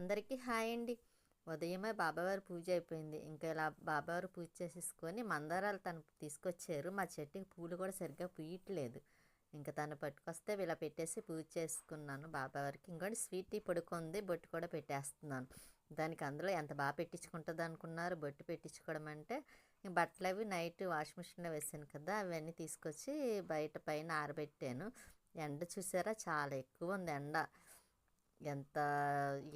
అందరికీ హాయ్ అండి. ఉదయమే బాబావారి పూజ అయిపోయింది. ఇంకా ఇలా బాబావారు పూజ చేసేసుకొని మందారాలు తను తీసుకొచ్చారు. మా చెట్టుకి పూలు కూడా సరిగ్గా పూయట్లేదు. ఇంకా తను పట్టుకొస్తే ఇలా పెట్టేసి పూజ చేసుకున్నాను బాబావారికి. ఇంకోటి స్వీట్ పడుకుంది బొట్టు కూడా పెట్టేస్తున్నాను. దానికి అందులో ఎంత బాగా పెట్టించుకుంటుంది అనుకున్నారు? బొట్టు పెట్టించుకోవడం అంటే బట్టలు అవి నైట్ వాషింగ్ మిషన్లో వేసాను కదా అవన్నీ తీసుకొచ్చి బయట పైన ఆరబెట్టాను. ఎండ చూసారా? చాలా ఎక్కువ ఉంది ఎండ. ఎంత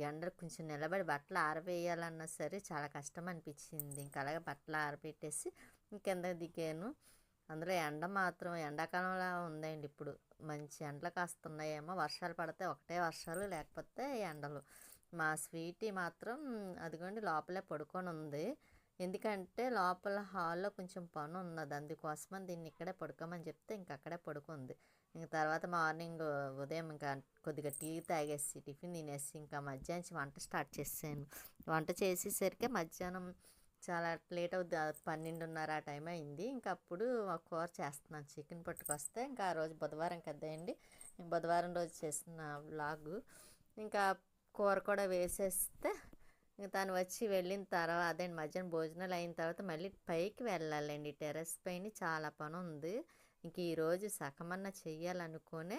ఎండ కొంచెం నిలబడి బట్టలు ఆరవేయాలన్నా సరే చాలా కష్టం అనిపించింది ఇంకా అలాగే బట్టలు ఆరబెట్టేసి కిందకి దిగాను. అందులో ఎండ మాత్రం ఎండాకాలంలా ఉందండి ఇప్పుడు. మంచి ఎండలు కాస్తున్నాయేమో. వర్షాలు పడితే ఒకటే వర్షాలు లేకపోతే ఎండలు. మా స్వీటీ మాత్రం అదిగోండి లోపలే పడుకొని ఉంది ఎందుకంటే లోపల హాల్లో కొంచెం పని ఉన్నది అందుకోసమని దీన్ని ఇక్కడే పడుకోమని చెప్తే ఇంక అక్కడే పడుకుంది. ఇంక తర్వాత మార్నింగ్ ఉదయం ఇంకా కొద్దిగా టీ తాగేసి టిఫిన్ తినేసి ఇంకా మధ్యాహ్నం వంట స్టార్ట్ చేసాను వంట చేసేసరికి మధ్యాహ్నం చాలా లేట్ అవుద్ది. పన్నెండున్నర ఆ టైం అయింది. ఇంకా అప్పుడు కూర చేస్తున్నాను. చికెన్ పట్టుకొస్తే ఇంకా ఆ రోజు బుధవారం కదండి బుధవారం రోజు చేసిన వ్లాగు. ఇంకా కూర కూడా వేసేస్తే ఇంకా తను వచ్చి వెళ్ళిన తర్వాత అదే మధ్యాహ్నం భోజనాలు అయిన తర్వాత మళ్ళీ పైకి వెళ్ళాలండి. టెర్రస్ పైన చాలా పని ఉంది ఇంక ఈరోజు సగమన్న చెయ్యాలనుకునే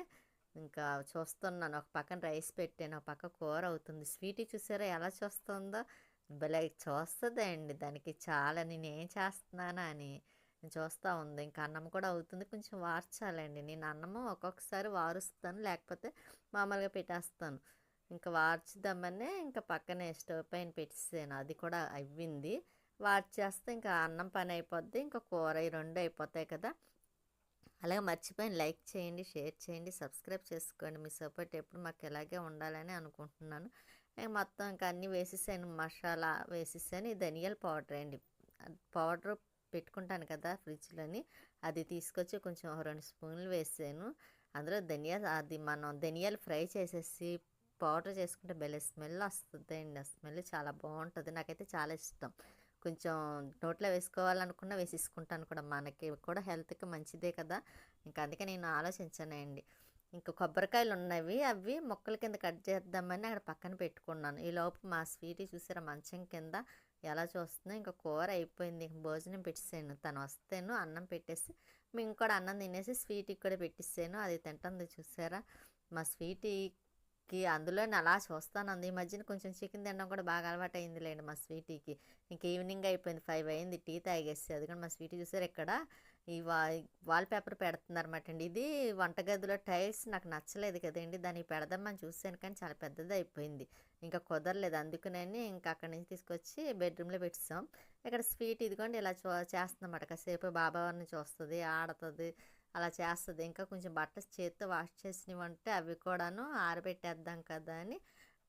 ఇంకా చూస్తున్నాను. ఒక పక్కన రైస్ పెట్టాను ఒక పక్క కూర అవుతుంది. స్వీట్ చూసారా ఎలా చూస్తుందో? భలే చూస్తుందండి దానికి చాలా నేను ఏం చేస్తున్నానా అని చూస్తూ ఉంది. ఇంకా అన్నం కూడా అవుతుంది. కొంచెం వార్చాలండి. నేను అన్నము ఒక్కొక్కసారి వారుస్తాను లేకపోతే మామూలుగా పెట్టేస్తాను. ఇంకా వార్చుదామనే ఇంకా పక్కనే స్టవ్ పైన పెట్టేసాను. అది కూడా అవ్వింది వార్చేస్తే ఇంకా అన్నం పని అయిపోద్ది. ఇంకా కూర ఈ రెండు అయిపోతాయి కదా. అలాగే మర్చిపోయిన లైక్ చేయండి షేర్ చేయండి సబ్స్క్రైబ్ చేసుకోండి. మీ సపోర్ట్ ఎప్పుడు మాకు ఇలాగే ఉండాలని అనుకుంటున్నాను. మొత్తం ఇంకా అన్నీ వేసేసాను. మసాలా వేసేసాను. ధనియాల పౌడర్ అండి. పౌడర్ పెట్టుకుంటాను కదా ఫ్రిడ్జ్లోని. అది తీసుకొచ్చి కొంచెం రెండు స్పూన్లు వేసాను. అందులో ధనియాలు అది మనం ధనియాలు ఫ్రై చేసేసి పౌడర్ చేసుకుంటే భలే స్మెల్ వస్తుంది అండి ఆ స్మెల్ చాలా బాగుంటుంది. నాకైతే చాలా ఇష్టం. కొంచెం నోట్లో వేసుకోవాలనుకున్న వేసేసుకుంటాను కూడా. మనకి కూడా హెల్త్కి మంచిదే కదా. ఇంకా అందుకే నేను ఆలోచించానండి. ఇంకా కొబ్బరికాయలు ఉన్నవి అవి మొక్కల కింద కట్ చేద్దామని అక్కడ పక్కన పెట్టుకున్నాను. ఈ లోపు మా స్వీట్ చూసారా మంచం కింద ఎలా చూస్తుందో. ఇంకా కూర అయిపోయింది. భోజనం పెట్టేసాను. తను వస్తేను అన్నం పెట్టేసి మేము కూడా అన్నం తినేసి స్వీట్ కూడా పెట్టేసాను. అది తింటుంది చూసారా. మా స్వీటీ కి అందులో అలా చూస్తాను అంది ఈ మధ్యన కొంచెం చికెన్ తినడం కూడా బాగా అలవాటు అయింది లేండి మా స్వీటీకి. ఇంక ఈవినింగ్ అయిపోయింది ఫైవ్ అయింది టీ తాగేసి. అది కూడా మా స్వీటీ చూసారు ఇక్కడ ఈ వా వాల్ పేపర్ పెడుతున్నారన్నమాట అండి. ఇది వంటగదిలో టైల్స్ నాకు నచ్చలేదు కదండి దానికి పెడదామని చూసాను కానీ చాలా పెద్దది అయిపోయింది. ఇంకా కుదరలేదు అందుకనే ఇంకా అక్కడి నుంచి తీసుకొచ్చి బెడ్రూమ్లో పెట్టిస్తాం ఇక్కడ స్వీట్ ఇదిగోండి ఇలా చూ చేస్తుందన్నమాట. కాసేపు బాబావారిని చూస్తుంది ఆడుతుంది అలా చేస్తుంది. ఇంకా కొంచెం బట్టలు చేత్తో వాష్ చేసినవంటే అవి కూడాను ఆరబెట్టేద్దాం కదా అని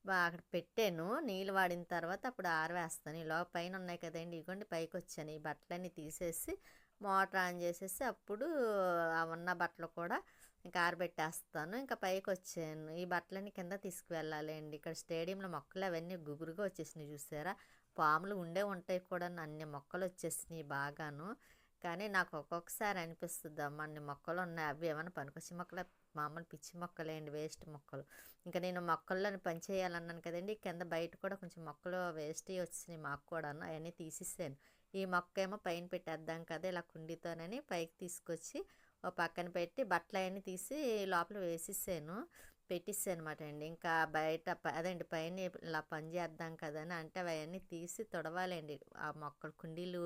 అక్కడ పెట్టాను. నీళ్ళు వాడిన తర్వాత అప్పుడు ఆరవేస్తాను. ఇలా పైన ఉన్నాయి కదండి ఇదిగోండి పైకి వచ్చాను ఈ బట్టలన్నీ తీసేసి మోటార్ ఆన్ చేసేసి అప్పుడు ఉన్న బట్టలు కూడా ఇంకా ఆరబెట్టేస్తాను. ఇంకా పైకి వచ్చాను ఈ బట్టలన్నీ కింద తీసుకువెళ్ళాలండి. ఇక్కడ స్టేడియంలో మొక్కలు అవన్నీ గుబురుగా వచ్చేసినాయి చూసారా? పాములు ఉండే ఉంటాయి కూడా అన్ని మొక్కలు వచ్చేసినాయి బాగాను. కానీ నాకు ఒక్కొక్కసారి అనిపిస్తుంది అమ్మ అన్ని మొక్కలు ఉన్నాయి అవి ఏమైనా పనికొచ్చి మొక్కలు మామూలు పిచ్చి మొక్కలేండి వేస్ట్ మొక్కలు. ఇంకా నేను మొక్కల్లో పని చేయాలన్నాను కదండి కింద బయట కూడా కొంచెం మొక్కలు వేస్ట్ వచ్చినాయి మాకు కూడా అవన్నీ తీసేసాను. ఈ మొక్క ఏమో పైన పెట్టేద్దాం కదా ఇలా కుండీతోనని పైకి తీసుకొచ్చి ఓ పక్కన పెట్టి బట్టలు అవన్నీ తీసి లోపల వేసేసాను పెట్టిస్తాను అనమాట అండి. ఇంకా బయట అదండి పైన ఇలా పని చేద్దాం కదా అని అంటే అవన్నీ తీసి తొడవాలండి. ఆ మొక్కలు కుండీలు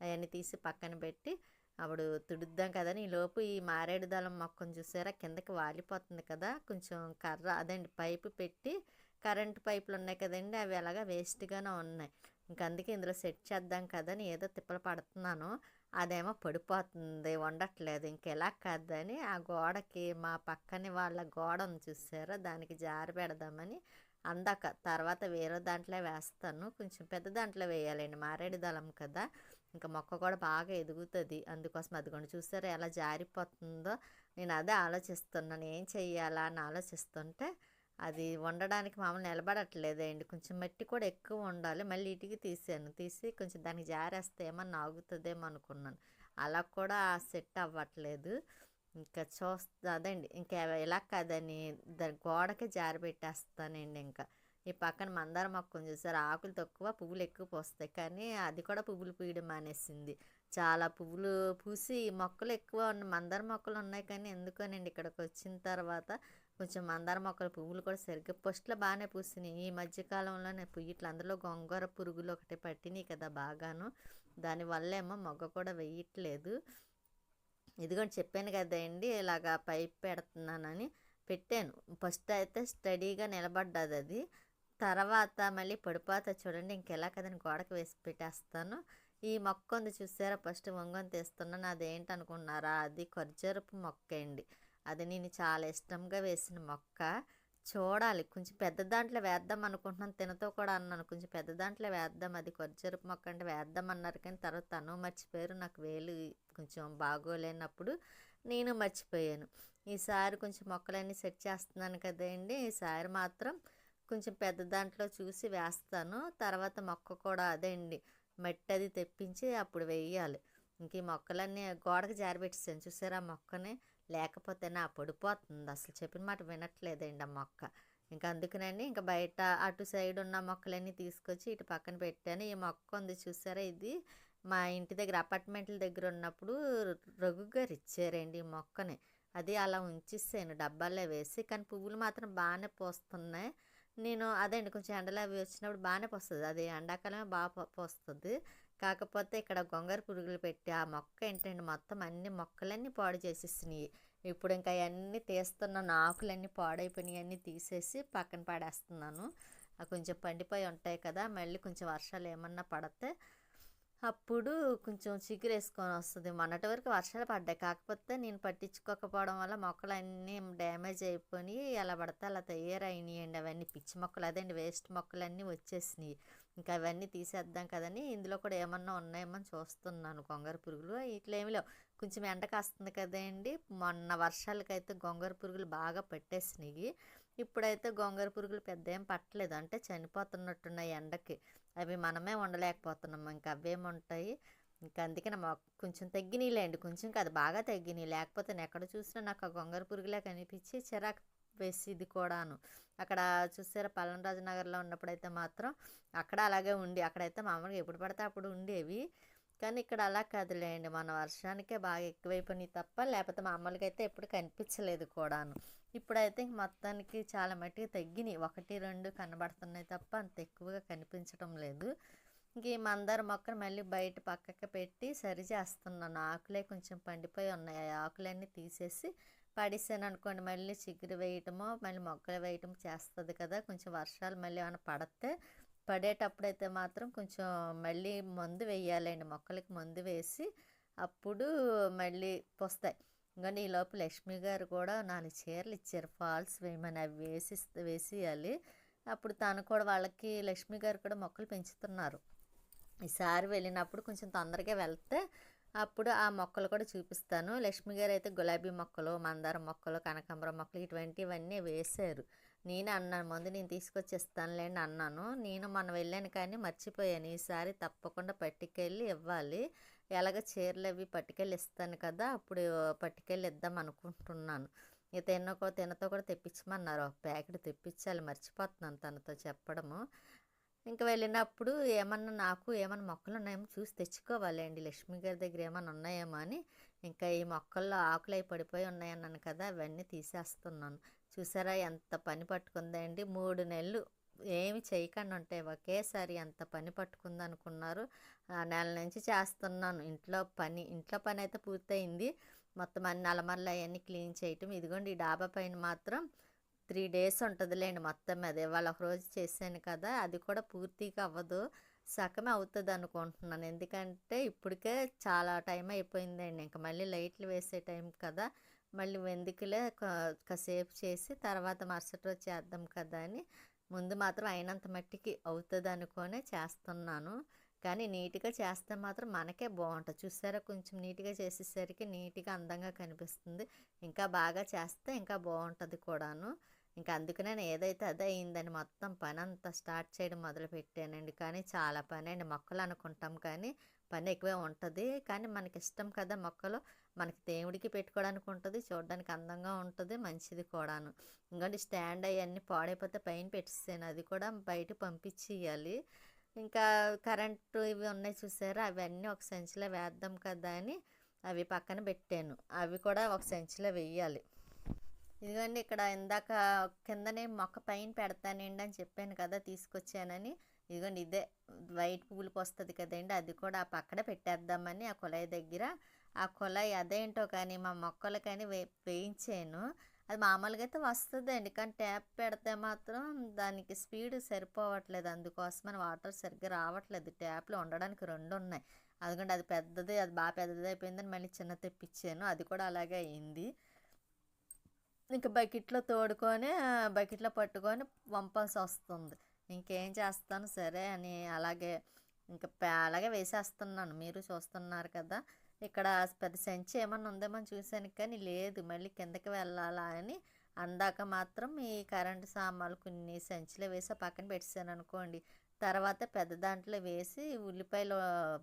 అవన్నీ తీసి పక్కన పెట్టి అప్పుడు తుడుద్దాం కదని ఈ లోపు ఈ మారేడు దళం మొక్కను చూసారా? కిందకి వాలిపోతుంది కదా. కొంచెం కర్ర అదండి పైపు పెట్టి కరెంటు పైపులు ఉన్నాయి కదండి అవి అలాగా వేస్ట్గానే ఉన్నాయి. ఇంక అందుకే ఇందులో సెట్ చేద్దాం కదని ఏదో తిప్పలు పడుతున్నాను. అదేమో పడిపోతుంది వండట్లేదు. ఇంకెలా కాదని ఆ గోడకి మా పక్కని వాళ్ళ గోడను చూసారా? దానికి జారి పెడదామని అందాక తర్వాత వేరే దాంట్లో వేస్తాను. కొంచెం పెద్ద దాంట్లో వేయాలండి మారేడు దళం కదా. ఇంకా మొక్క కూడా బాగా ఎదుగుతుంది. అందుకోసం అదిగోండి చూసారా ఎలా జారిపోతుందో. నేను అదే ఆలోచిస్తున్నాను. ఏం చెయ్యాలా అని ఆలోచిస్తుంటే అది వండడానికి మామూలు నిలబడట్లేదండి. కొంచెం మట్టి కూడా ఎక్కువ ఉండాలి. మళ్ళీ ఇటుకి తీసాను. తీసి కొంచెం దానికి జారేస్తే ఏమన్నా ఆగుతుందేమో అనుకున్నాను. అలా కూడా సెట్ అవ్వట్లేదు. ఇంకా చూస్తా అదండి. ఇంకా ఎలా కదని దాని గోడకి జారి పెట్టేస్తానండి ఇంకా. ఈ పక్కన మందార మొక్క చూసారు? ఆకులు తక్కువ పువ్వులు ఎక్కువ పూస్తాయి. కానీ అది కూడా పువ్వులు పూయడం మానేసింది. చాలా పువ్వులు పూసి మొక్కలు ఎక్కువ ఉన్న మందార మొక్కలు ఉన్నాయి కానీ ఎందుకోనండి ఇక్కడికి వచ్చిన తర్వాత కొంచెం మందార మొక్కలు పువ్వులు కూడా సరిగ్గా ఫస్ట్లో బాగానే పూసినాయి. ఈ మధ్యకాలంలోనే పుయ్యట్లు అందులో గొంగూర పురుగులు ఒకటి పట్టినాయి కదా బాగాను. దానివల్ల ఏమో మొగ్గ కూడా వేయట్లేదు. ఇదిగోండి చెప్పాను కదండి ఇలాగా పైప్ పెడుతున్నానని పెట్టాను. ఫస్ట్ అయితే స్టడీగా నిలబడ్డది అది. తర్వాత మళ్ళీ పొడిపాత చూడండి ఇంకెలా కదని గోడకు వేసి పెట్టేస్తాను. ఈ మొక్క ఉంది చూసారా ఫస్ట్ వంగని తీస్తున్నాను. అదేంటి అనుకున్నారా? అది ఖర్జూరపు మొక్క అండి. అది నేను చాలా ఇష్టంగా వేసిన మొక్క. చూడాలి కొంచెం పెద్ద దాంట్లో వేద్దాం అనుకుంటున్నాను. తినతో కూడా అన్నాను కొంచెం పెద్ద దాంట్లో వేద్దాం. అది ఖర్జూరపు మొక్క అంటే వేద్దాం అన్నారు కానీ తర్వాత తను మర్చిపోయారు. నాకు వేలు కొంచెం బాగోలేనప్పుడు నేను మర్చిపోయాను. ఈసారి కొంచెం మొక్కలన్నీ సెట్ చేస్తున్నాను కదండి. ఈసారి మాత్రం కొంచెం పెద్ద దాంట్లో చూసి వేస్తాను. తర్వాత మొక్క కూడా అదే అండి. మట్టి అది తెప్పించి అప్పుడు వేయాలి. ఇంక ఈ మొక్కలన్నీ గోడకు జారిపెట్టేసాను. చూసారా? ఆ మొక్కని లేకపోతే నా పడిపోతుంది అసలు చెప్పిన మాట వినట్లేదండి ఆ మొక్క. ఇంకా అందుకనండి ఇంకా బయట అటు సైడ్ ఉన్న మొక్కలన్నీ తీసుకొచ్చి ఇటు పక్కన పెట్టాను. ఈ మొక్క ఉంది చూసారా ఇది? మా ఇంటి దగ్గర అపార్ట్మెంట్ల దగ్గర ఉన్నప్పుడు రఘుగారు ఇచ్చారండి ఈ మొక్కని. అది అలా ఉంచేసాను. డబ్బాల్లో వేసి. కానీ పువ్వులు మాత్రం బాగానే పోస్తున్నాయి. నేను అదే అండి కొంచెం ఎండలు అవి వచ్చినప్పుడు బాగానే పోస్తుంది. అది ఎండాకాలమే బాగా పోస్తుంది. కాకపోతే ఇక్కడ గొంగర పురుగులు పెట్టి ఆ మొక్క ఏంటంటే మొత్తం అన్ని మొక్కలన్నీ పాడు చేసేసినాయి. ఇప్పుడు ఇంకా అవన్నీ తీస్తున్నాను ఆకులన్నీ పాడైపోయినాయి అన్నీ తీసేసి పక్కన పడేస్తున్నాను. కొంచెం పండిపోయి ఉంటాయి కదా మళ్ళీ కొంచెం వర్షాలు ఏమన్నా పడితే అప్పుడు కొంచెం చిగురేసుకొని వస్తుంది. మొన్నటి వరకు వర్షాలు పడ్డాయి. కాకపోతే నేను పట్టించుకోకపోవడం వల్ల మొక్కలు అన్నీ డ్యామేజ్ అయిపోయి ఎలా పడితే అలా తయారైనాయండి అవన్నీ. పిచ్చి మొక్కలు అదండి. వేస్ట్ మొక్కలన్నీ వచ్చేసినాయి. ఇంకా అవన్నీ తీసేద్దాం కదని ఇందులో కూడా ఏమన్నా ఉన్నాయేమో చూస్తున్నాను. గొంగర పురుగులు ఇట్లా ఏమి లేవు. కొంచెం ఎండ కాస్తుంది కదండి మొన్న వర్షాలకైతే గొంగర పురుగులు బాగా పట్టేసినాయి. ఇప్పుడైతే గొంగర పురుగులు పెద్ద ఏం పట్టలేదు. అంటే చనిపోతున్నట్టున్నాయి ఎండకి. అవి మనమే ఉండలేకపోతున్నాం ఇంకా అవేముంటాయి ఇంకా అందుకని మా కొంచెం తగ్గినాయిలేండి కొంచెం కాదు బాగా తగ్గినాయి. లేకపోతే నేను ఎక్కడ చూసినా నాకు ఆ గొంగర పురుగులే కనిపించి చిరాకు వేసి ఇది కూడాను. అక్కడ చూసారా? పల్లంరాజు నగర్లో ఉన్నప్పుడైతే మాత్రం అక్కడ అలాగే ఉండి అక్కడైతే మామూలుగా ఎప్పుడు పడితే అప్పుడు ఉండేవి. కానీ ఇక్కడ అలా కదిలేయండి మన వర్షానికే బాగా ఎక్కువైపోయినాయి తప్ప లేకపోతే మామూలుగా అయితే ఎప్పుడు కనిపించలేదు కూడాను. ఇప్పుడైతే మొత్తానికి చాలా మట్టిగా తగ్గినాయి. ఒకటి రెండు కనబడుతున్నాయి తప్ప అంత ఎక్కువగా కనిపించడం లేదు. ఇంక ఈ మందార మొక్కను మళ్ళీ బయట పక్కకి పెట్టి సరి చేస్తున్నాను. ఆకులే కొంచెం పండిపోయి ఉన్నాయి. ఆ ఆకులన్నీ తీసేసి పడేసాను అనుకోండి. మళ్ళీ చిగురు వేయటమో మళ్ళీ మొక్కలు వేయటం చేస్తుంది కదా. కొంచెం వర్షాలు మళ్ళీ ఏమైనా పడితే పడేటప్పుడు అయితే మాత్రం కొంచెం మళ్ళీ మందు వేయాలండి. మొక్కలకి మందు వేసి అప్పుడు మళ్ళీ వస్తాయి ఇంకా ఈ లోపు లక్ష్మి గారు కూడా నాలుగు చీరలు ఇచ్చారు. ఫాల్స్ వేయమని అవి వేసి వేసేయాలి. అప్పుడు తను కూడా వాళ్ళకి లక్ష్మి గారు కూడా మొక్కలు పెంచుతున్నారు. ఈసారి వెళ్ళినప్పుడు కొంచెం తొందరగా వెళ్తే అప్పుడు ఆ మొక్కలు కూడా చూపిస్తాను. లక్ష్మి గారు అయితే గులాబీ మొక్కలు మందార మొక్కలు కనకాంబరం మొక్కలు ఇటువంటివన్నీ వేశారు. నేను అన్నాను ముందు నేను తీసుకొచ్చేస్తానులేండి అన్నాను. నేను మనం వెళ్ళాను కానీ మర్చిపోయాను. ఈసారి తప్పకుండా పట్టుకెళ్ళి ఇవ్వాలి. ఎలాగ చీరలు అవి పట్టుకెళ్ళి ఇస్తాను కదా అప్పుడు పట్టుకెళ్ళి ఇద్దాం అనుకుంటున్నాను. ఇక తినకో తినతో కూడా తెప్పించమన్నారు. ఒక ప్యాకెట్ తెప్పించాలి. మర్చిపోతున్నాను తనతో చెప్పడము. ఇంకా వెళ్ళినప్పుడు ఏమన్నా నాకు ఏమన్నా మొక్కలు ఉన్నాయేమో చూసి తెచ్చుకోవాలండి. లక్ష్మి గారి దగ్గర ఏమన్నా ఉన్నాయేమో అని. ఇంకా ఈ మొక్కల్లో ఆకులు అయి పడిపోయి ఉన్నాయన్నాను కదా అవన్నీ తీసేస్తున్నాను. చూసారా ఎంత పని పట్టుకుందండి. మూడు నెలలు ఏమి చేయకుండా ఉంటాయి ఒకేసారి ఎంత పని పట్టుకుంది అనుకున్నారు ఆ నెల నుంచి చేస్తున్నాను. ఇంట్లో పని ఇంట్లో పని అయితే పూర్తయింది. మొత్తం అన్ని అలమర్లు అవన్నీ క్లీన్ చేయటం. ఇదిగోండి ఈ డాబా పైన మాత్రం త్రీ డేస్ ఉంటుందిలేండి మొత్తం అది వాళ్ళ ఒక రోజు చేశాను కదా అది కూడా పూర్తిగా అవ్వదు. సగమే అవుతుంది అనుకుంటున్నాను. ఎందుకంటే ఇప్పటికే చాలా టైం అయిపోయిందండి. ఇంకా మళ్ళీ లైట్లు వేసే టైం కదా. మళ్ళీ వెందుకులే కాసేపు చేసి తర్వాత మరుసటి రోజు చేద్దాం కదా అని ముందు మాత్రం అయినంత మట్టికి అవుతుంది అనుకోనే చేస్తున్నాను. కానీ నీట్గా చేస్తే మాత్రం మనకే బాగుంటుంది. చూసారా? కొంచెం నీట్గా చేసేసరికి నీట్గా అందంగా కనిపిస్తుంది. ఇంకా బాగా చేస్తే ఇంకా బాగుంటుంది కూడాను. ఇంకా అందుకనే నేను ఏదైతే అదే అయిందని మొత్తం పని అంతా స్టార్ట్ చేయడం మొదలు పెట్టానండి కానీ చాలా పని అండి మొక్కలు అనుకుంటాం కానీ పని ఎక్కువే ఉంటుంది. కానీ మనకి ఇష్టం కదా మొక్కలు. మనకి దేవుడికి పెట్టుకోవడానికి ఉంటుంది. చూడడానికి అందంగా ఉంటుంది. మంచిది కూడాను. ఇంకోటి స్టాండ్ అవన్నీ పాడైపోతే పైన పెట్టేసాను అది కూడా బయట పంపించేయాలి. ఇంకా కరెంటు ఇవి ఉన్నాయి చూసారా? అవన్నీ ఒక సంచిలో వేద్దాం కదా అని అవి పక్కన పెట్టాను. అవి కూడా ఒక సంచిలో వెయ్యాలి ఇదిగోండి ఇక్కడ ఇందాక కిందనే మొక్క పైన పెడతానండి అని చెప్పాను కదా తీసుకొచ్చానని. ఇదిగోండి ఇదే వైట్ పువ్వులు వస్తుంది కదండి అది కూడా ఆ పక్కన పెట్టేద్దామని ఆ కుళాయి దగ్గర. ఆ కుళాయి అదేంటో కానీ మా మొక్కలు కానీ వే వేయించాను. అది మామూలుగా అయితే వస్తుందండి కానీ ట్యాప్ పెడితే మాత్రం దానికి స్పీడ్ సరిపోవట్లేదు. అందుకోసమని వాటర్ సరిగ్గా రావట్లేదు. ట్యాప్లో ఉండడానికి రెండు ఉన్నాయి. అందుకంటే అది పెద్దది అది బాగా పెద్దది అయిపోయిందని మళ్ళీ చిన్న తెప్పించాను. అది కూడా అలాగే అయింది. ఇంకా బకెట్లో తోడుకొని బకెట్లో పట్టుకొని వంపాల్సి వస్తుంది ఇంకేం చేస్తాను? సరే అని అలాగే ఇంకా అలాగే వేసేస్తున్నాను. మీరు చూస్తున్నారు కదా! ఇక్కడ పెద్ద సంచి ఏమన్నా ఉందేమో చూశాను కానీ లేదు. మళ్ళీ కిందకి వెళ్ళాలా అని అందాక మాత్రం ఈ కరెంటు సామాన్లు కొన్ని సంచిలో వేసి పక్కన పెట్టాను అనుకోండి. తర్వాత పెద్ద దాంట్లో వేసి ఉల్లిపాయలు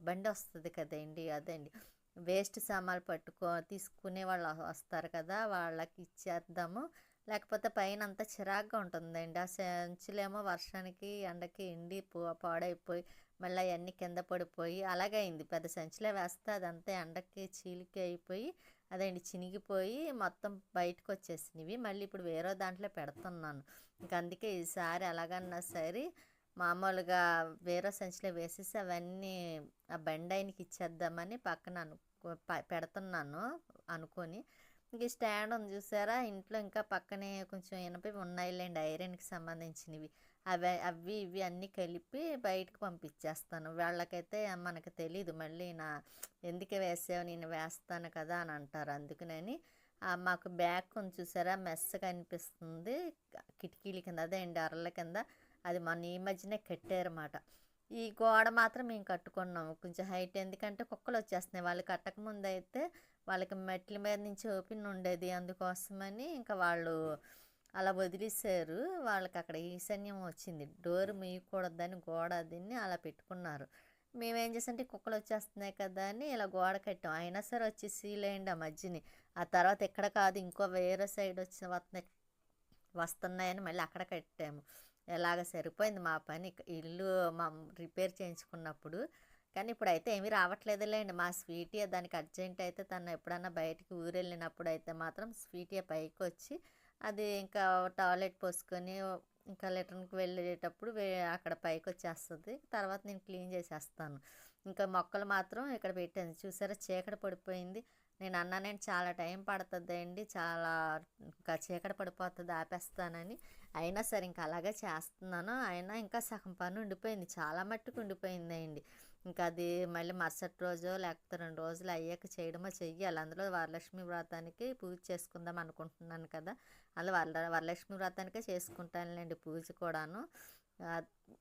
బండి వస్తుంది కదండి అదండి. వేస్ట్ సామాన్లు పట్టుకో తీసుకునే వాళ్ళు వస్తారు కదా! వాళ్ళకి ఇచ్చేద్దాము. లేకపోతే పైన అంతా చిరాగ్గా ఉంటుందండి. ఆ సంచులేమో వర్షానికి ఎండకి ఎండి పాడైపోయి మళ్ళీ అవన్నీ కింద పడిపోయి అలాగే అయింది పెద్ద సంచిలో వేస్తే అదంతా ఎండకి చీలికి అయిపోయి అదండి చినిగిపోయి మొత్తం బయటకు వచ్చేసినవి మళ్ళీ ఇప్పుడు వేరే దాంట్లో పెడుతున్నాను. ఇంక అందుకే ఈసారి ఎలాగన్నా సరే మామూలుగా వేరే సంచిలో వేసేసి అవన్నీ ఆ బండి ఆయనకి ఇచ్చేద్దామని పక్కన అనుకో పెడుతున్నాను అనుకొని ఇంక స్టాండ్ ఉంది చూసారా? ఇంట్లో ఇంకా పక్కనే కొంచెం ఇనపి ఉన్నాయిలేండి ఐరన్కి సంబంధించినవి. అవి అవి ఇవి అన్నీ కలిపి బయటకు పంపించేస్తాను వాళ్ళకైతే మనకు తెలీదు. మళ్ళీ నా ఎందుకు వేసావు? నేను వేస్తాను కదా అని అంటారు. అందుకనని మాకు బ్యాగ్ కొంచెం చూసారా? మెస్ అనిపిస్తుంది కిటికీల కింద అదే అండి అరల కింద. అది మన ఈ మధ్యనే కట్టారన్నమాట ఈ గోడ మాత్రం మేము కట్టుకున్నాము. కొంచెం హైట్ ఎందుకంటే కుక్కలు వచ్చేస్తున్నాయి. వాళ్ళు కట్టకముందు అయితే వాళ్ళకి మెట్ల మీద నుంచి ఓపెన్ ఉండేది అందుకోసమని ఇంకా వాళ్ళు అలా వదిలేసారు వాళ్ళకి అక్కడ ఈశాన్యం వచ్చింది. డోర్ మీయకూడదని గోడ దీన్ని అలా పెట్టుకున్నారు. మేమేం చేసామంటే కుక్కలు వచ్చేస్తున్నాయి కదా అని ఇలా గోడ కట్టాం. అయినా సరే వచ్చి సీలేయండి ఆ మధ్యని. ఆ తర్వాత ఎక్కడ కాదు ఇంకో వేరే సైడ్ వచ్చి వస్తున్నాయి వస్తున్నాయని మళ్ళీ అక్కడ కట్టాము. ఎలాగ సరిపోయింది మా పని. ఇల్లు మా రిపేర్ చేయించుకున్నప్పుడు కానీ ఇప్పుడైతే ఏమీ రావట్లేదులేండి. మా స్వీటియా దానికి అర్జెంట్ అయితే తను ఎప్పుడన్నా బయటికి ఊరు వెళ్ళినప్పుడు అయితే మాత్రం స్వీటియా పైకి వచ్చి అది ఇంకా టాయిలెట్ పోసుకొని ఇంకా లెటర్కి వెళ్ళేటప్పుడు అక్కడ పైకి వచ్చేస్తుంది తర్వాత నేను క్లీన్ చేసేస్తాను. ఇంకా మొక్కలు మాత్రం ఇక్కడ పెట్టాను. చూసారా? చీకటి పడిపోయింది. నేను అన్నానండి చాలా టైం పడుతుంది అండి చాలా ఇంకా చీకటి పడిపోతుంది ఆపేస్తానని. అయినా సరే ఇంకా అలాగే చేస్తున్నాను. అయినా ఇంకా సగం పని ఉండిపోయింది. చాలా మట్టుకు ఉండిపోయిందండి. ఇంకా అది మళ్ళీ మరుసటి రోజు లేకపోతే రెండు రోజులు అయ్యాక చేయడమో చెయ్యాలి. అందులో వరలక్ష్మి వ్రతానికి పూజ చేసుకుందాం అనుకుంటున్నాను కదా. అలా వర వరలక్ష్మి వ్రతానికే చేసుకుంటానులేండి పూజ కూడాను.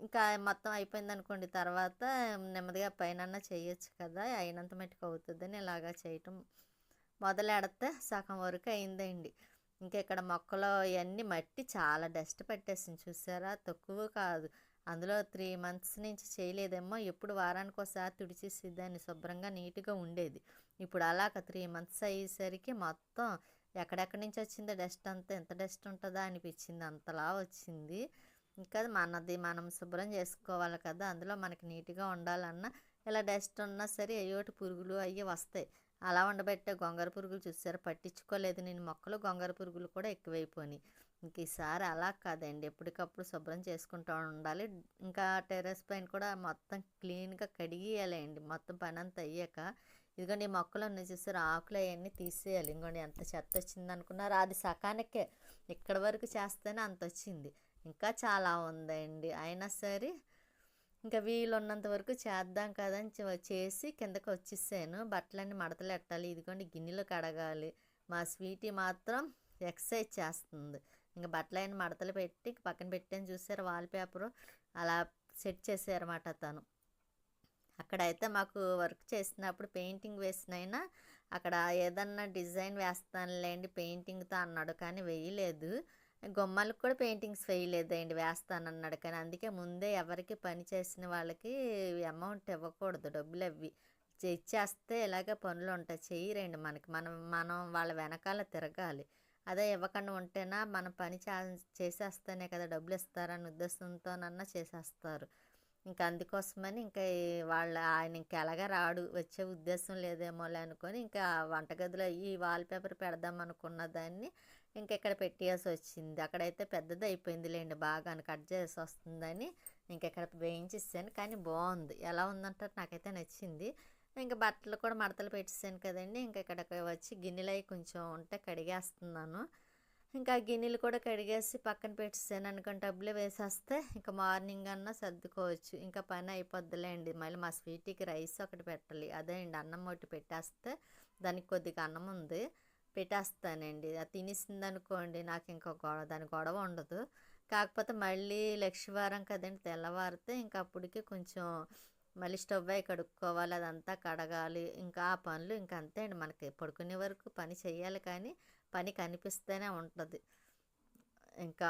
ఇంకా మొత్తం అయిపోయింది అనుకోండి తర్వాత నెమ్మదిగా పైన చేయొచ్చు కదా. అయినంత మట్టుకు అవుతుందని ఇలాగా చేయటం మొదలెడితే సగం వరకు అయిందండి. ఇంకా ఇక్కడ మొక్కలు ఇవన్నీ మట్టి చాలా డస్ట్ పట్టేసింది చూసారా? తక్కువ కాదు. అందులో త్రీ మంత్స్ నుంచి చేయలేదేమో ఎప్పుడు వారానికి ఒకసారి తుడిచేసి దాన్ని శుభ్రంగా నీట్గా ఉండేది. ఇప్పుడు అలాగ త్రీ మంత్స్ అయ్యేసరికి మొత్తం ఎక్కడెక్కడి నుంచి వచ్చిందో డస్ట్ అంతా ఎంత డస్ట్ ఉంటుందా అనిపించింది అంతలా వచ్చింది. ఇంకా మనది మనం శుభ్రం చేసుకోవాలి కదా అందులో మనకి నీట్గా ఉండాలన్నా ఇలా డస్ట్ ఉన్నా సరే అయ్యోటి పురుగులు అయ్యి వస్తాయి. అలా ఉండబెట్టే గొంగర పురుగులు చూసారు పట్టించుకోలేదు నేను మొక్కలు గొంగర పురుగులు కూడా ఎక్కువైపోయినాయి. ఇంక ఈసారి అలా కాదండి. ఎప్పటికప్పుడు శుభ్రం చేసుకుంటూ ఉండాలి. ఇంకా టెర్రస్ పైన కూడా మొత్తం క్లీన్గా కడిగేయాలండి. మొత్తం పని అంతా అయ్యాక ఇదిగోండి ఈ మొక్కలు ఉన్నాయి చూసారు. ఆకులు అవన్నీ తీసేయాలి. ఇంకోండి ఎంత చెత్త వచ్చింది అనుకున్నారు. అది సకానికే. ఇక్కడ వరకు చేస్తేనే అంత వచ్చింది. ఇంకా చాలా ఉందండి. అయినా సరే ఇంకా వీలు ఉన్నంత వరకు చేద్దాం కదా అని చేసి కిందకి వచ్చేసాను. బట్టలన్నీ మడతలు ఎట్టాలి ఇదిగోండి గిన్నెలు కడగాలి. మా స్వీటీ మాత్రం ఎక్సర్సైజ్ చేస్తుంది. ఇంకా బట్టలైన మడతలు పెట్టి పక్కన పెట్టాను చూసారు వాల్ పేపరు అలా సెట్ చేసారన్నమాట తను అక్కడైతే మాకు వర్క్ చేసినప్పుడు పెయింటింగ్ వేసినైనా అక్కడ ఏదన్నా డిజైన్ వేస్తానులేండి పెయింటింగ్తో అన్నాడు కానీ వేయలేదు. గొమ్మలకు కూడా పెయింటింగ్స్ వేయలేదండి వేస్తానన్నాడు కానీ అందుకే ముందే ఎవరికి పని చేసిన వాళ్ళకి అమౌంట్ ఇవ్వకూడదు డబ్బులు అవి. ఇచ్చేస్తే ఇలాగే పనులు ఉంటాయి చేయరండి మనకి. మనం మనం వాళ్ళ వెనకాల తిరగాలి. అదే ఇవ్వకుండా ఉంటేనా మన పని చా చేసేస్తేనే కదా డబ్బులు ఇస్తారని ఉద్దేశంతోనన్నా చేసేస్తారు. ఇంకా అందుకోసమని ఇంకా వాళ్ళ ఆయన ఇంకా ఎలాగా రాడు వచ్చే ఉద్దేశం లేదేమోలే అనుకొని ఇంకా వంటగదిలో ఈ వాల్ పేపర్ పెడదాం అనుకున్న దాన్ని ఇంకా ఇక్కడ పెట్టేయాల్సి వచ్చింది. అక్కడైతే పెద్దది అయిపోయింది లేండి బాగా కట్ చేసి వస్తుందని ఇంకా ఇక్కడ వేయించేసాను. కానీ బాగుంది. ఎలా ఉందంటే నాకైతే నచ్చింది. ఇంకా బట్టలు కూడా మడతలు పెట్టేసాను కదండి. ఇంకా ఇక్కడికి వచ్చి గిన్నెలు అవి కొంచెం ఉంటే కడిగేస్తున్నాను. ఇంకా గిన్నెలు కూడా కడిగేసి పక్కన పెట్టేసాను. అనుకుని డబ్బులు వేసేస్తే ఇంకా మార్నింగ్ అన్నా సర్దుకోవచ్చు. ఇంకా పని అయిపోద్దిలేండి. మళ్ళీ మా స్వీట్కి రైస్ ఒకటి పెట్టాలి. అదే అండి అన్నం ఒకటి పెట్టేస్తే దానికి కొద్దిగా అన్నం ఉంది. పెట్టేస్తానండి. అది తినేసింది అనుకోండి నాకు ఇంకా గొడవ దాని గొడవ ఉండదు. కాకపోతే మళ్ళీ లక్షవారం కదండి తెల్లవారితే ఇంకా అప్పటికి కొంచెం మళ్ళీ స్టవ్ అయి కడుక్కోవాలి అదంతా కడగాలి. ఇంకా ఆ పనులు ఇంకా అంతే అండి. మనకి పడుకునే వరకు పని చేయాలి కానీ పని కనిపిస్తూనే ఉంటుంది. ఇంకా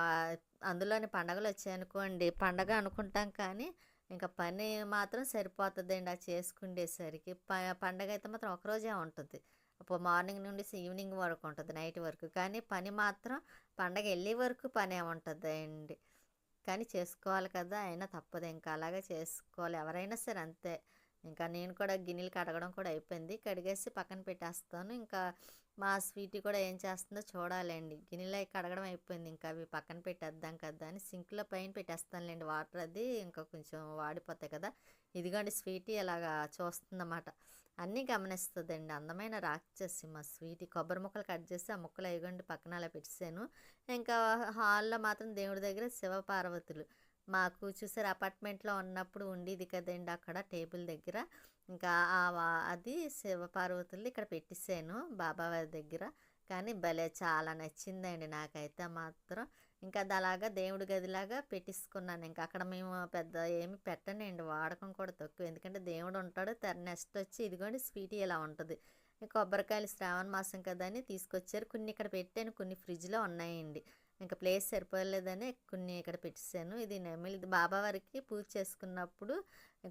అందులోని పండగలు వచ్చాయనుకోండి పండగ అనుకుంటాం కానీ ఇంకా పని మాత్రం సరిపోతుందండి. అది చేసుకునేసరికి ప పండగ అయితే మాత్రం ఒకరోజే ఉంటుంది. అప్పుడు మార్నింగ్ నుండి ఈవినింగ్ వరకు ఉంటుంది నైట్ వరకు. కానీ పని మాత్రం పండగ వెళ్ళే వరకు పనే ఉంటుంది అండి కానీ చేసుకోవాలి కదా అయినా తప్పదు. ఇంకా అలాగే చేసుకోవాలి. ఎవరైనా సరే అంతే. ఇంకా నేను కూడా గిన్నెలు కడగడం కూడా అయిపోయింది. కడిగేసి పక్కన పెట్టేస్తాను. ఇంకా మా స్వీటీ కూడా ఏం చేస్తుందో చూడాలండి. గిన్నెలో కడగడం అయిపోయింది. ఇంకా అవి పక్కన పెట్టేద్దాం కదా అని సింక్లో పైన పెట్టేస్తానులేండి. వాటర్ అది ఇంకా కొంచెం వాడిపోతాయి కదా. ఇదిగోండి స్వీటీ ఇలాగా చూస్తుందన్నమాట. అన్నీ గమనిస్తుందండి. అందమైన రాక్షసి మా స్వీటీ కొబ్బరి ముక్కలు కట్ చేసి ఆ ముక్కలు అయ్యండి పక్కన అలా పెట్టేశాను. ఇంకా హాల్లో మాత్రం దేవుడి దగ్గర శివపార్వతులు. మాకు చూసారు అపార్ట్మెంట్లో ఉన్నప్పుడు ఉండేది కదండి అక్కడ టేబుల్ దగ్గర. ఇంకా అది శివపార్వతులు ఇక్కడ పెట్టేశాను బాబావారి దగ్గర. కానీ భలే చాలా నచ్చిందండి నాకైతే మాత్రం. ఇంకా అది అలాగా దేవుడి గదిలాగా పెట్టేసుకున్నాను. ఇంకా అక్కడ మేము పెద్ద ఏమి పెట్టనండి వాడకం కూడా తక్కువ. ఎందుకంటే దేవుడు ఉంటాడు నెక్స్ట్ వచ్చి ఇదిగోండి స్వీట్ ఇలా ఉంటుంది. కొబ్బరికాయలు శ్రావణ మాసం కదా అని తీసుకొచ్చారు. కొన్ని ఇక్కడ పెట్టాను కొన్ని ఫ్రిడ్జ్లో ఉన్నాయండి. ఇంకా ప్లేస్ సరిపోలేదని కొన్ని ఇక్కడ పెట్టేశాను. ఇది నెమిలి బాబా బాబావారికి పూజ చేసుకున్నప్పుడు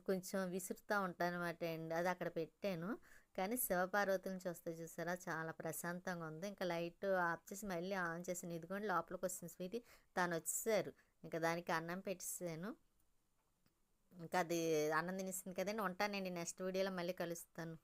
కొంచెం విసురుతూ ఉంటాను అనమాట అండి. అది అక్కడ పెట్టాను. కానీ శివపార్వతులను చూస్తే చూసారా చాలా ప్రశాంతంగా ఉంది. ఇంకా లైట్ ఆఫ్ చేసి మళ్ళీ ఆన్ చేసాను ఇదిగోండి లోపలికి వస్తుంది స్వీట్. తను వచ్చేసారు. ఇంకా దానికి అన్నం పెట్టేసాను ఇంకా అది అన్నం తినేసింది కదండి. ఉంటానండి నెక్స్ట్ వీడియోలో మళ్ళీ కలుస్తాను.